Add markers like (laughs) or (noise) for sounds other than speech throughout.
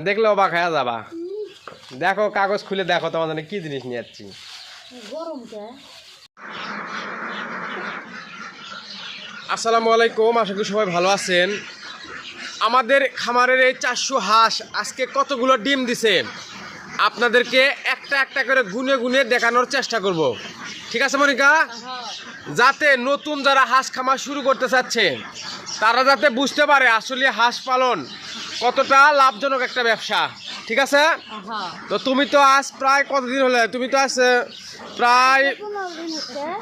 দেখলে অবাক হয়ে যাবা। দেখো কাগজ খুলে দেখো তোমার জন্য কি জিনিস নিয়ে যাচ্ছি। আসসালামু আলাইকুম আশা করি সবাই ভালো আছেন। আমাদের খামারের এই চারশো হাঁস আজকে কতগুলো ডিম দিছে? আপনাদেরকে একটা একটা করে গুনে গুনে দেখানোর চেষ্টা করব। ঠিক আছে মনিকা? যাতে নতুন যারা হাঁস খামার শুরু করতে চাচ্ছে তারা যাতে বুঝতে পারে আসলে হাঁস পালন কতটা লাভজনক একটা ব্যবসা? ঠিক আছে? তো তুমি তো আজ প্রায় কতদিন হলে? তুমি তো আজ প্রায়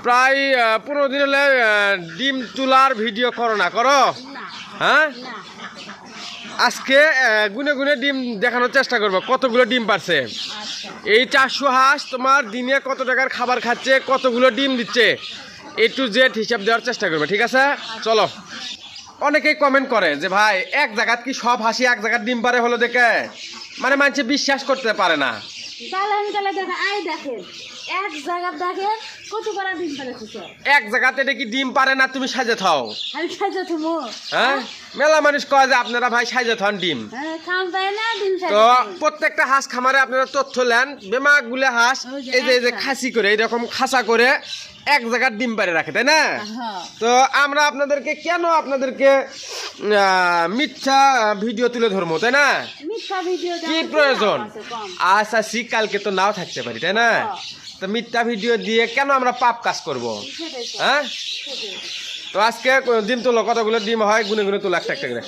প্রায় পনেরো দিন হলে ডিম তোলার ভিডিও করো না করো? হ্যাঁ? আজকে গুনে গুনে ডিম দেখানোর চেষ্টা করব। কতগুলো ডিম পারছে? আচ্ছা। এই চারশো হাঁস তোমার দিনে কত টাকার খাবার খাচ্ছে কতগুলো ডিম দিচ্ছে? এ টু জেড হিসাব দেওয়ার চেষ্টা করবে ঠিক আছে? চলো। অনেকেই কমেন্ট করে যে, ভাই, এক জায়গাত কি সব হাসি, এক জায়গার ডিম পারে হলো দেখে? মানে মানুষ বিশ্বাস করতে পারে না। এক জায়গা দেখেন কত করা দিন ফেলেছে এক জায়গাতে এটা কি ডিম পারে না তুমি সাজে থাও? আমি সাজা তুমি হ্যাঁ? মেলা মানুষ কয় যে আপনারা ভাই সাজে থান ডিম। হ্যাঁ তো প্রত্যেকটা হাঁস খামারে আপনারা তথ্য নেন বেমাক গুলে হাঁস এই যে এই যে খাসি করে এরকম খাসা করে এক জায়গার ডিম পারে রাখে তাই না? হ্যাঁ তো আমরা আপনাদেরকে কেন আপনাদেরকে মিথ্যা ভিডিও তুলে ধরবো তাই না? কি প্রয়োজন? কম। আজ আসি কালকে তো নাও থাকতে পারি তাই না? হ্যাঁ। তো মিথ্যা ভিডিও দিয়ে কেন আমরা পাপ কাজ করব? তো, হ্যাঁ? তো আজকে ডিম তোলো কতগুলো ডিম হয়? গুনে গুনে তোলো একটা একটা করে।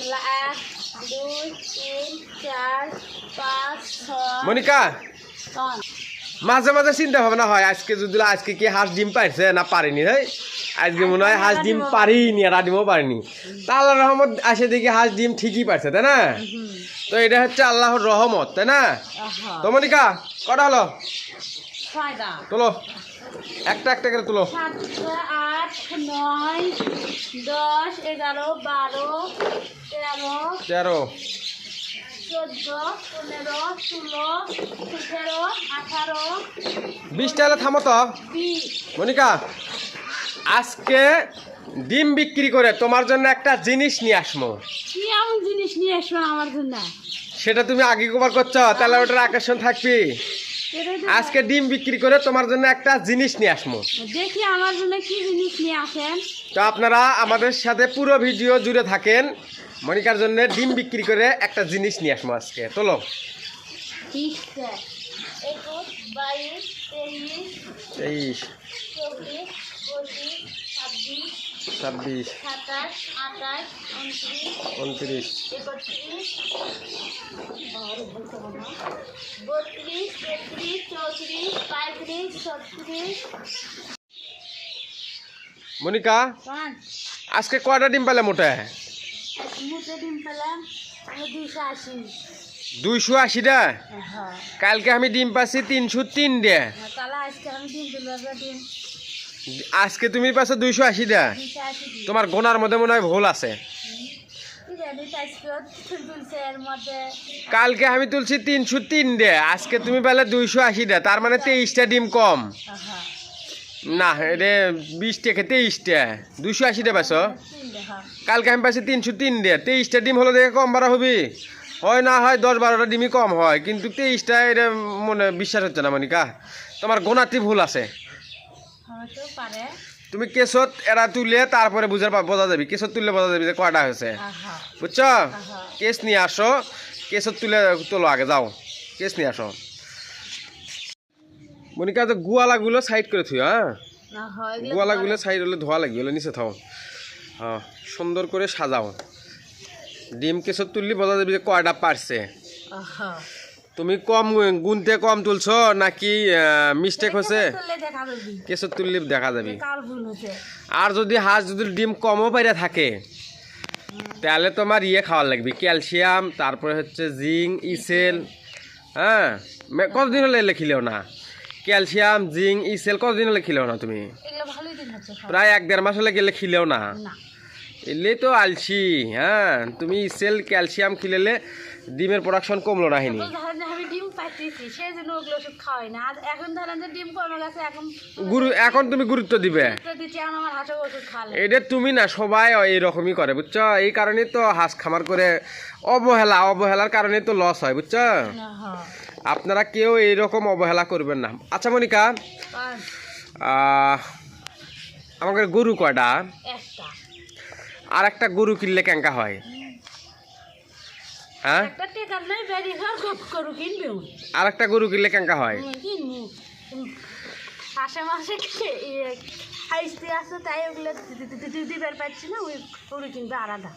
মনিকা মাঝে মাঝে চিন্তা ভাবনা হয় আজকে যদি আজকে কি হাঁস ডিম পাইছে না পারিনি রে আজকে মনে হয় হাঁস ডিম পারিনি আর ডিমও পারিনি। তা আল্লাহ রহমত আসে দেখি হাঁস ডিম ঠিকই পারছে তাই না? তো এটা হচ্ছে আল্লাহর রহমত তাই না? তো মনিকা কটা হলো? তোলো। একটা একটা করে তুলো। আট নয় দশ এগারো বারো তেরো তেরো। চোদ্দ পনেরো ষোলো সতেরো আঠারো বিশটা হলে থামো তো। মনিকা আজকে ডিম বিক্রি করে তোমার জন্য একটা জিনিস নিয়ে আসব কি এমন জিনিস নিয়ে এসো আমার জন্য? সেটা তুমি আগে কবার করছ তাহলে ওটার আকর্ষণ থাকবি। আজকে ডিম বিক্রি করে তোমার জন্য একটা জিনিস নিয়ে আসব। দেখি আমার জন্য কি জিনিস নিয়ে আসেন। তো আপনারা আমাদের সাথে পুরো ভিডিও জুড়ে থাকেন। মনিকার জন্য ডিম বিক্রি করে একটা জিনিস নিয়ে আসব আজকে। তোলো। ঠিক আছে তেইশ ছাব্বিশ উনত্রিশ বত্রিশ তেত্রিশ চৌত্রিশ পঁয়ত্রিশ ছত্রিশ। মনিকা আজকে কয়টা ডিম পেলে মোটে? মুঠে ডিম পেলাম আশি। দুইশো আশিটা হ্যাঁ। কালকে আমি ডিম পাচ্ছি তিনশো তিন ডে তাহলে আজকে তুমি পাচ্ছ দুইশো আশিটা। আশি তোমার গোনার মধ্যে মনে হয় ভুল আছে। কালকে আমি তুলছি তিনশো তিন দে আজকে তুমি পেলে দুইশো আশিটা তার মানে তেইশটা ডিম কম। না এটা বিশ টাকা তেইশটা। দুইশো আশিটা পাইছ? হ্যাঁ। কালকে আমি পাইছি তিনশো তিন ডে তেইশটা ডিম হলো দেখে কম বাড়া হবি। হয় না হয় দশ বারোটা ডিমই কম হয় কিন্তু তেইশটা এটা মনে বিশ্বাস হচ্ছে না মনিকা। তোমার গোনাতি ভুল আছে। তুমি কেসত এরা তুললে তারপরে বুঝার বোঝা যাবি। কেসত তুললে বোঝা যাবি যে কয়টা হয়েছে বুঝছ। কেস নিয়ে আসো কেসত তুলে তোলো আগে যাও। কেস নিয়ে আসো মনিকা তো গুয়ালাগুলো সাইড করে থুই হ্যাঁ গোয়ালাগুলো সাইড হলে ধোয়া লাগবে হলে নিচে থাও। হ্যাঁ সুন্দর করে সাজাও। ডিম কেসত তুললি বোঝা যাবে যে কয়টা পারছে তুমি কম গুনতে কম তুলছো নাকি মিস্টেক হয়েছে কেসত তুললি দেখা যাবে। আর যদি হাঁস যদি ডিম কমও পাইরা থাকে তাহলে তোমার ইয়ে খাওয়ার লাগবে। ক্যালসিয়াম তারপরে হচ্ছে জিঙ্ক ইসেল হ্যাঁ? কতদিন হলে এলে খিলেও না? ক্যালসিয়াম জিঙ্ক ইসেল কতদিন হলে খিলেও না তুমি। প্রায় এক দেড় মাস হলে গেলে খিলেও না? এলে তো আলসি হ্যাঁ? তুমি ইসেল ক্যালসিয়াম খিলেলে ডিমের প্রোডাকশন কমলো না হিনি। তো ধরেন আমি ডিম পাই দেখতেছি সেই জন্য ওগুলো ওষুধ খাওয়াই না। আর এখন ধরেন যে ডিম কমে গেছে এখন গুরু এখন তুমি গুরুত্ব দিবে। তো দিচ্ছি এখন আমার হাঁসের ওষুধ খাওয়ালে এটা তুমি না সবাই এইরকমই করে বুঝছ? এই কারণে তো হাঁস খামার করে অবহেলা অবহেলার কারণে তো লস হয় বুঝছ? হ্যাঁ। আপনারা কেউ এইরকম অবহেলা করবেন না। আচ্ছা মনিকা আমাদের গরু কয়টা? আর একটা গরু কিনলে কেঙ্কা হয়? হ্যাঁ? আর একটা গরু কিনলে কেঙ্কা হয়? কিনবো। মাসে মাসে হাইস্তি তাই ওগুলো দিবার পাচ্ছি না ওই ওগুলো কিনবে আলাদা।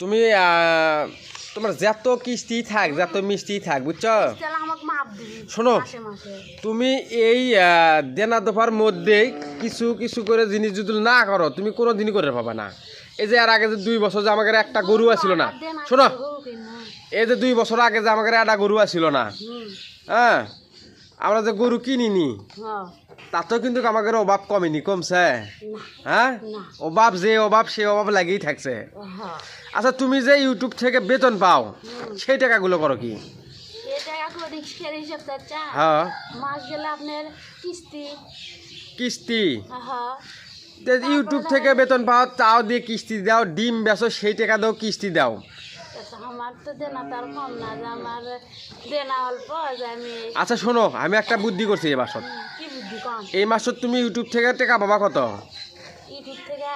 তুমি তোমার যত কিস্তি থাক যত মিষ্টি থাক বুঝছ? শোনো। তুমি এই দেনা দফার মধ্যেই কিছু কিছু করে জিনিস যদি না করো তুমি কোনো দিনই করে পাবা না। এই যে আর আগে যে দুই বছর যে আমাদের একটা গরু আছিল না। শোনো। এই যে দুই বছর আগে যে আমাদের একটা গরু আছিল না হ্যাঁ? আমরা যে গরু কিনিনি হ্যাঁ। তাতেও কিন্তু আমাদের অভাব কমেনি কমছে। না হ্যাঁ? অভাব যে অভাব সে অভাব লাগেই থাকছে। হ্যাঁ। আচ্ছা তুমি যে ইউটিউব থেকে বেতন পাও সেই টাকাগুলো করো কি? হ্যাঁ। কিস্তি। কিস্তি? ইউটিউব থেকে বেতন পাও তাও দিয়ে কিস্তি দাও ডিম বেচো সেই টাকা দাও কিস্তি দাও। আমার তো দেনা তার কম না যে আমার দেনা অল্প যে আমি আচ্ছা শোনো আমি একটা বুদ্ধি করছি এই মাসত। কি বুদ্ধি কম? এই মাসত তুমি ইউটিউব থেকে টাকা পাবা কত? ইউটিউব থেকে?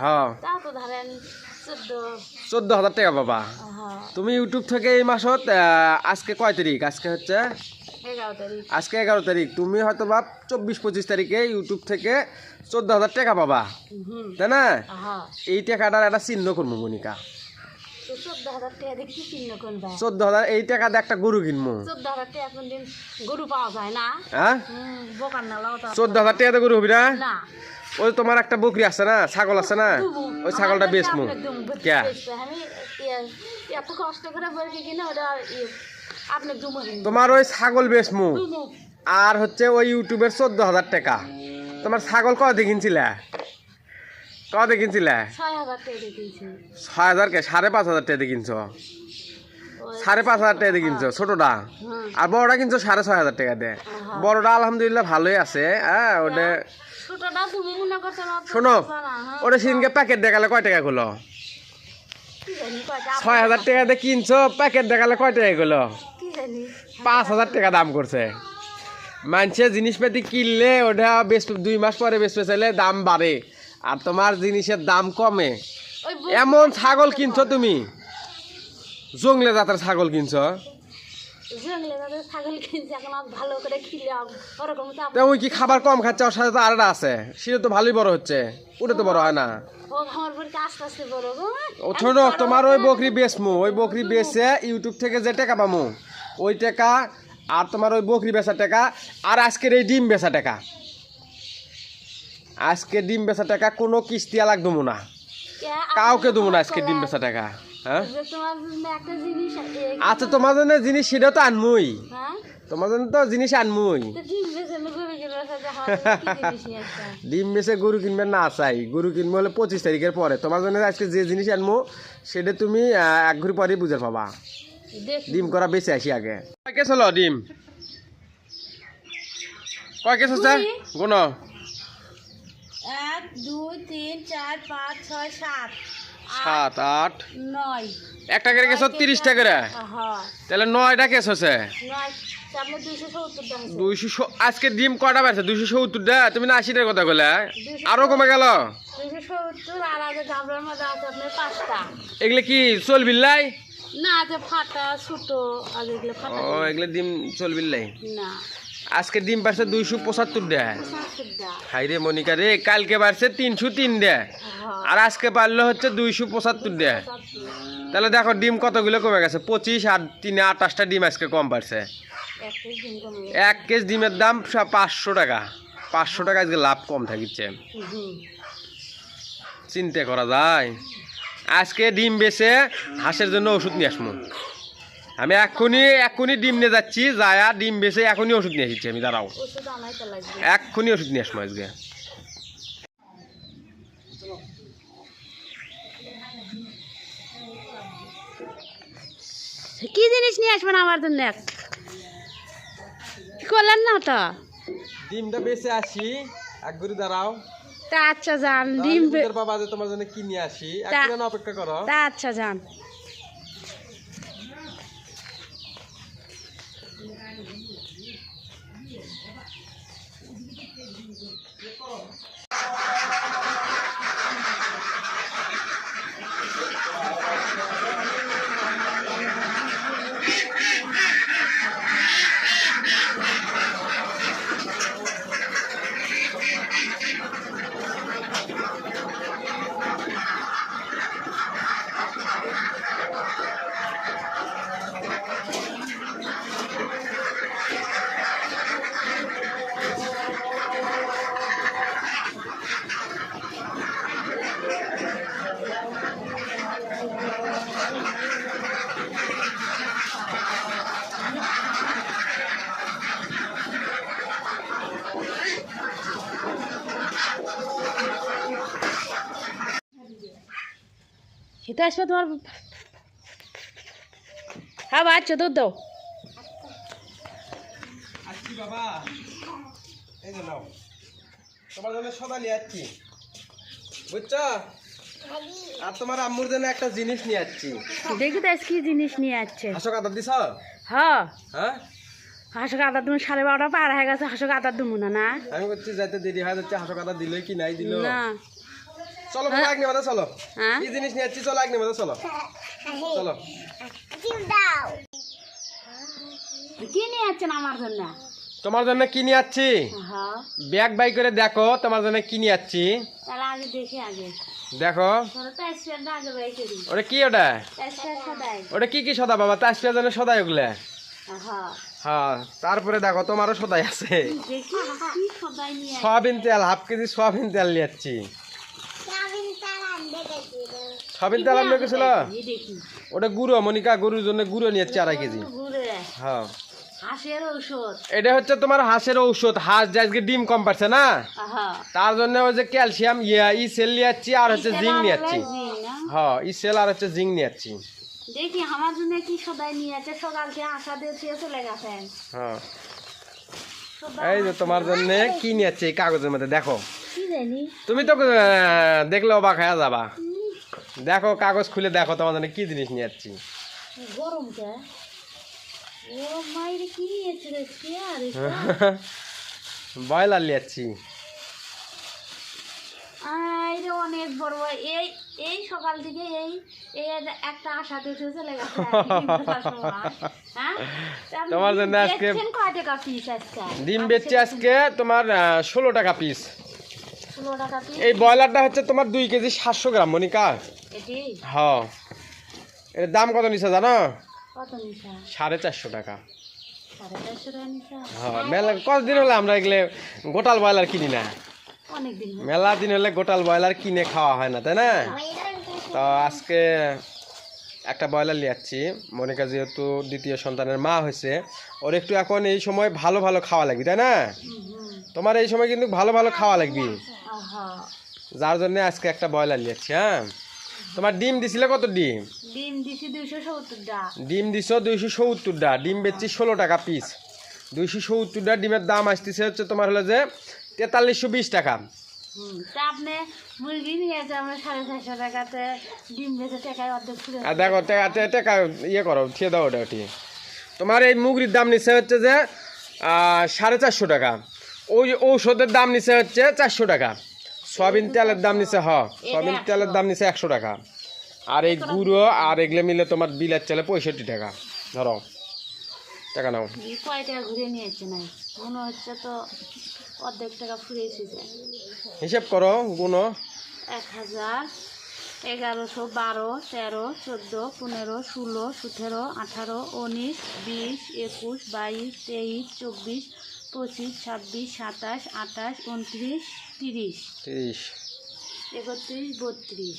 হ্যাঁ। তাও তো ধরেন চোদ্দ। হাজার টাকা পাবা। হ্যাঁ। তুমি ইউটিউব থেকে এই মাসত আজকে কয় তারিখ? আজকে হচ্ছে? আজকে এগারো তারিখ। তুমি হয়তো বা চব্বিশ পঁচিশ তারিখে ইউটিউব থেকে চোদ্দ হাজার টাকা পাবা। তাই না? হ্যাঁ। এই টাকাটার একটা চিহ্ন করব মনিকা। তো চোদ্দ হাজার এই টাকা দিয়ে একটা গরু কিনবো চোদ্দ হাজার টাকা গরু হ্যাঁ? না? হবি ওই তোমার একটা বকরি আছে না ছাগল আছে না? ওই ছাগলটা বেচমু। কে এত কষ্ট করে বলছি কিনা ওটা ইয়ে, তোমার ওই ছাগল বেচমু। আর হচ্ছে ওই ইউটিউবের চোদ্দ হাজার টাকা। তোমার ছাগল কত কিনছিলে? কত কিনছিলে? ছয় হাজার কে? সাড়ে পাঁচ হাজার টাকা দিয়ে কিনছো? সাড়ে পাঁচ হাজার টাকা দিয়ে কিনছো ছোটটা? আর বড়টা কিনছো সাড়ে ছয় হাজার টাকা দিয়ে। আহা। বড়টা আলহামদুলিল্লাহ ভালোই আছে হ্যাঁ ওটা না তো শোনো হ্যাঁ। ওটা সেদিনকে প্যাকেট দেখালে কয় টাকা গুলো ছয় হাজার টাকা দিয়ে কিনছো প্যাকেট দেখালে কয় টাকা গুলো পাঁচ হাজার টাকা দাম করছে। মানুষে জিনিসপাতি কিনলে ওটা বেশ দুই মাস পরে বেশ চাইলে দাম বাড়ে। আর তোমার জিনিসের দাম কমে। এমন ছাগল কিনছো তুমি? জংলে জাতের ছাগল কিনছো? জঙ্গলে কি খাবার কম খাচ্ছে? ওর সাথে তো আরেকটা আছে। সেটা তো ভালোই বড় হচ্ছে। ওটা তো বড় হয় না। ও শোনো তোমার ওই বকরি বেচমু। ওই বকরি বেচে ইউটিউব থেকে যে টাকা পামু ওই টাকা আর তোমার ওই বকরি বেচা টাকা আর আজকের এই ডিম বেচা টাকা। আজকে ডিম বেচা টাকা কোনো কিস্তি আলাক দেবো না কাউকে দেবো না আজকে ডিম বেচা টাকা হ্যাঁ? আচ্ছা তোমার জন্য জিনিস সেটাও তো আনমুই। হ্যাঁ? তোমার জন্য তো জিনিস আনমুই। ডিম বেচে গরু আসতাম? ডিম বেচে গরু কিনবে না চাই। গরু কিনবে হলে পঁচিশ তারিখের পরে। তোমার জন্য আজকে যে জিনিস আনমু সেটা তুমি এক ঘুরি পরেই বুঝে পাবা। ডিম করা বেঁচে আসি আগে। কয় কেস হলো ডিম? কয় কেস হচ্ছে? দুই। এক দুই তিন চার পাঁচ ছয় সাত সাত আট নয়। একটা করে কেস তিরিশ টাকা করে? হ্যাঁ। তাহলে নয়টা কেস হচ্ছে সত্তর টাকা দুইশো আজকে ডিম কটা বাড়ছে দুইশো সত্তরটা তুমি না আশিটার কথা বলে আরও কমে গেল? সত্তর এগুলো কি চলবিল্লাই না ফাটা ছোট ও এগুলো ডিম চলবিল্লাই না। আজকে ডিম পারছে দুইশো পঁচাত্তর দেয়। হাই রে মনিকা রে কালকে বাড়ছে তিনশো তিন দেয়। হ্যাঁ। আর আজকে পারলে হচ্ছে দুইশো পঁচাত্তর দেয়। তাহলে দেখো ডিম কতগুলো কমে গেছে? পঁচিশ আর তিনে আঠাশটা ডিম আজকে কম পারছে এক কেজি ডিমের দাম পাঁচশো টাকা। পাঁচশো টাকা আজকে লাভ কম থাকিচ্ছে। হুম। চিন্তা করা যায়। আজকে ডিম বেছে হাঁসের জন্য ওষুধ নিয়ে আসব আমি এক্ষুনি এক্ষুনি ডিম নিয়ে যাচ্ছি যায়া ডিম বেচে এখনই ওষুধ নিয়ে এসেছি আমি দাঁড়াও। এক্ষুনি ওষুধ নিয়ে আসব আজকে। কি জিনিস নিয়ে আসবেন আমার জন্য? করলেন না তো? ডিমটা বেঁচে আসি। এক ঘুরে দাঁড়াও। তা আচ্ছা যান ডিম বে- বুঝতে পারবা যে তোমার জন্য কি নিয়ে আসি? অপেক্ষা করো। তা আচ্ছা যান। 你你你也没办法，你这心里头别闹。আসবে তোমার হ্যাঁ বাচ্চা দুধ দাও বাবা এই যে নাও তোমার জন্য সদা নিয়ে আসছি। বুঝছ? আর তোমার আম্মুর জন্য একটা জিনিস নিয়ে আসছি। দেখি তো কি জিনিস নিয়ে যাচ্ছে হাসো দিছ? হ্যাঁ। হ্যাঁ? হাঁসো কাদার তুমি সাড়ে বারোটা পার হয়ে গেছে হাঁসো কাদার দুমু না না? আমি বলছি যাইতে দেরি হয় যাচ্ছে হাসো কাদা দিল কি নাই দিল? না। চলো বাবা এক নেবে চলো। হ্যাঁ। কি জিনিস নিয়ে আসছি চলো এক নেবে চলো। চলো। কি নিয়ে আমার জন্য? তোমার জন্য কি নিয়ে আসছি হ্যাঁ। ব্যাগ বাই করে দেখো তোমার জন্য কি নিয়ে আসছি তাহলে আগে দেখি আগে। দেখো। তোরা তো স্প্রেনটা আগে বাই করি ওটা কি ওটা? ওটা কি কি সদা বাবা? তার জন্য সদাই ওগুলা। হ্যাঁ। হ্যাঁ তারপরে দেখো তোমারও সদাই আছে। দেখি কি সদাই নিয়ে সয়াবিন তেল হাফ কেজি সয়াবিন তেল নিয়ে যাচ্ছি। সয়াবিন তেল আনবে গেছিল ওটা গুঁড়ো মনিকা গরুর জন্য গুঁড়ো নিয়ে আড়াই কেজি। হ্যাঁ। হাঁসের ঔষধ। এটা হচ্ছে তোমার হাঁসের ঔষধ হাঁস যে আজকে ডিম কম পারছে না? তার জন্য ওই যে ক্যালসিয়াম ইয়া ই সেল নিয়ে আর হচ্ছে জিঙ্ক নিয়ে যাচ্ছি হ্যাঁ ই সেল আর হচ্ছে জিঙ্ক নিয়ে যাচ্ছি দেখি আমার জন্য কি সদাই নিয়ে আছে সকালকে আশা দিয়ে চলে গেছেন। হ্যাঁ। এই যে তোমার জন্য কি নিয়ে যাচ্ছে এই কাগজের মধ্যে দেখো। তুমি তো দেখলে অবাক হয়ে যাবা। দেখো কাগজ খুলে দেখো তোমার জন্য কি জিনিস নিয়ে যাচ্ছি। গরমটা? (laughs) ব্রয়লার নিয়ে যাচ্ছি। অনেক বড় বড়। এই এই সকাল থেকে এই এই একটা আশাতে চলে গেছে হ্যাঁ? তোমার জন্য ডিম আজকে- ডিম বেচছি আজকে তোমার ষোলো টাকা পিস এই ব্রয়লারটা হচ্ছে তোমার দুই কেজি সাতশো গ্রাম মনিকা। হ্যাঁ। এর দাম কত নিছে জানো? সাড়ে চারশো টাকা। হ্যাঁ মেলা কতদিন হলে আমরা এগুলো গোটাল ব্রয়লার কিনি না? মেলা দিন হলে গোটাল ব্রয়লার কিনে খাওয়া হয় না তাই না? তো আজকে একটা ব্রয়লার নিয়ে মনিকা যেহেতু দ্বিতীয় সন্তানের মা হয়েছে ওর একটু এখন এই সময় ভালো ভালো খাওয়া লাগবে তাই না। তোমার এই সময় কিন্তু ভালো ভালো খাওয়া লাগবে। যার জন্য আজকে একটা ব্রয়লার নিয়ে হ্যাঁ? তোমার ডিম দিছিলে কত ডিম? ডিম দিছি দুইশো সত্তরটা। ডিম দিছ দুইশো সত্তরটা ডিম বেচছি ষোলো টাকা পিস দুইশো সত্তরটা ডিমের দাম আসতেছে হচ্ছে তোমার হলো যে তেতাল্লিশশো বিশ টাকা। আর দেখো টাকা ইয়ে করো ঠিয়ে দাও ওটা তোমার এই মুগরির দাম নিচ্ছে হচ্ছে যে সাড়ে চারশো টাকা। ওই ঔষধের দাম নিচ্ছে হচ্ছে চারশো টাকা। সয়াবিন তেলের দাম নিচ্ছে হ। সয়াবিন তেলের দাম নিচ্ছে একশো টাকা। আর এই গুঁড়ো আর এগুলো মিলে তোমার বিলের চালে পঁয়ষট্টি টাকা। ধরো। টাকা নাও। হিসেব করো গুণো এক হাজার এগারোশো বারো তেরো চোদ্দ পনেরো ষোলো সতেরো আঠারো উনিশ বিশ একুশ বাইশ তেইশ চব্বিশ পঁচিশ ছাব্বিশ সাতাশ আঠাশ উনত্রিশ তিরিশ। তিরিশ। একত্রিশ বত্রিশ।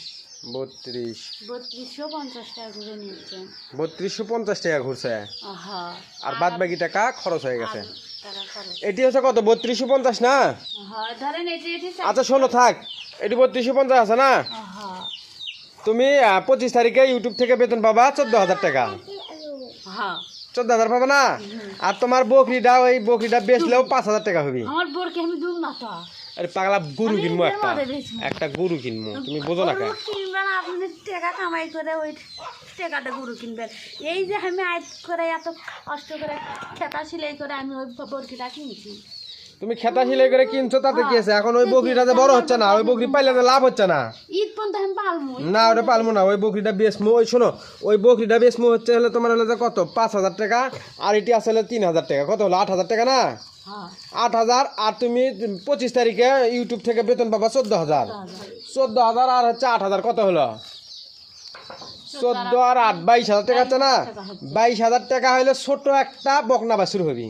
বত্রিশ। বত্রিশশো পঞ্চাশ টাকা ঘুরে নিচ্ছেন বত্রিশশো পঞ্চাশ টাকা ঘুরছে। আর বাদ বাকি টাকা খরচ হয়ে গেছে। এটি হচ্ছে কত? বত্রিশশো পঞ্চাশ না? আচ্ছা শোনো থাক। এটি বত্রিশশো পঞ্চাশ আছে না? তুমি পঁচিশ তারিখে ইউটিউব থেকে বেতন পাবা চোদ্দ হাজার টাকা। চোদ্দ হাজার পাবা না? আর তোমার বকরিটা ওই বকরিটা বেচলেও পাঁচ হাজার টাকা হবে। আমার বোরকে আমি দুম না আরে পাগলা গরু কিনবো একটা। একটা গরু কিনবো। তুমি বোঝো না কেন আপনি টাকা কামাই করে ওই টাকাটা গরু কিনবেন। এই যে আমি আয় করে এত কষ্ট করে খেতা সিলাই করে আমি ওই বরকিটা কিনছি। তুমি খেতা সিলাই করে কিনছো তাতে কি আছে? এখন ওই বকরিটা যে বড় হচ্ছে না ওই বকরি পাইলে তো লাভ হচ্ছে না। না ওটা পারব না ওই বকরিটা বেচমু ওই শোনো ওই বকরিটা বেচমু হচ্ছে হলে তোমার হলে যে কত? পাঁচ হাজার টাকা আর এটি আসলে তিন হাজার টাকা। কত হলো? আট হাজার টাকা না? হ্যাঁ। আট হাজার আর তুমি পঁচিশ তারিখে ইউটিউব থেকে বেতন পাবা চোদ্দ হাজার। চোদ্দ হাজার আর হচ্ছে আট হাজার কত হলো? চোদ্দ আর আট বাইশ হাজার টাকা হচ্ছে না? বাইশ হাজার টাকা হলে ছোট একটা বকনা বাছুর হবি।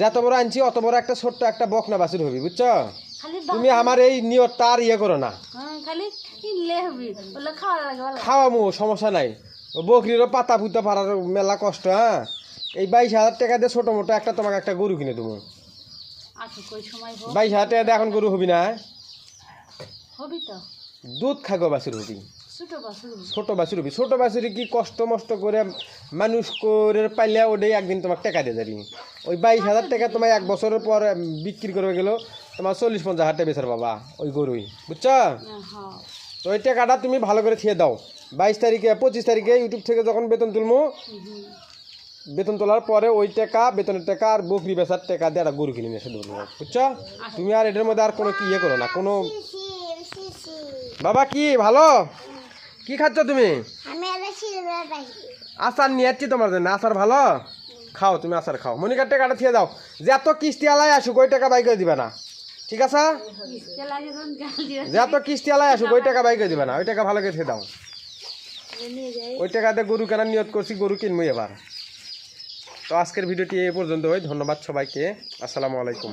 যত বড় আনছি অত বড় একটা ছোট্ট একটা বকনা বাছুর হবি বুঝছ? তুমি আমার এই নিয়তটা আর ইয়ে করো না। হ্যাঁ, খালি কিনলে হবি বলে খাওয়া লাগে সমস্যা নাই। বকরিরও পাতা পুতা পারার মেলা কষ্ট হ্যাঁ? এই বাইশ হাজার টাকা দিয়ে ছোট মোটো একটা তোমাকে একটা গরু কিনে দেবো। বাইশ হাজার টাকা দিয়ে এখন গরু হবি না হবি তো। দুধ খাগো বাছুর হবি। ছোট বছর ছোট বাছুরি কি কষ্ট মষ্ট করে মানুষ করে পাইলে ওটাই একদিন তোমাকে টাকা দিয়ে যাবি ওই বাইশ হাজার টাকা তোমার এক বছরের পর বিক্রি করে গেল তোমার চল্লিশ পঞ্চাশ হাজার টাকা বেচার বাবা ওই গরুই। বুঝছ? তো ওই টাকাটা তুমি ভালো করে থিয়ে দাও। বাইশ তারিখে পঁচিশ তারিখে ইউটিউব থেকে যখন বেতন তুলবো বেতন তোলার পরে ওই টাকা বেতনের টাকা আর বকরি বেচার টাকা দিয়ে একটা গরু কিনে নিয়ে এসে ধরবো বুঝছ? তুমি আর এটার মধ্যে আর কোনো কি ইয়ে করো না কোনো বাবা কি ভালো? কি খাচ্ছ তুমি? আচার নিয়ে যাচ্ছি তোমার জন্য। আচার ভালো? খাও তুমি আচার খাও। মনিকার টাকাটা থিয়ে দাও। যে এত কিস্তি আলাই আসুক ওই টাকা বাই করে দিবে না। ঠিক আছে? যে এত কিস্তি আলাই আসুক ওই টাকা বাই করে দিবে না। ওই টাকা ভালো করে থিয়ে দাও। ওই টাকাতে গরু কেনার নিয়ত করছি গরু কিনবো এবার। তো আজকের ভিডিওটি এই পর্যন্ত ধন্যবাদ সবাইকে। আসসালামু আলাইকুম।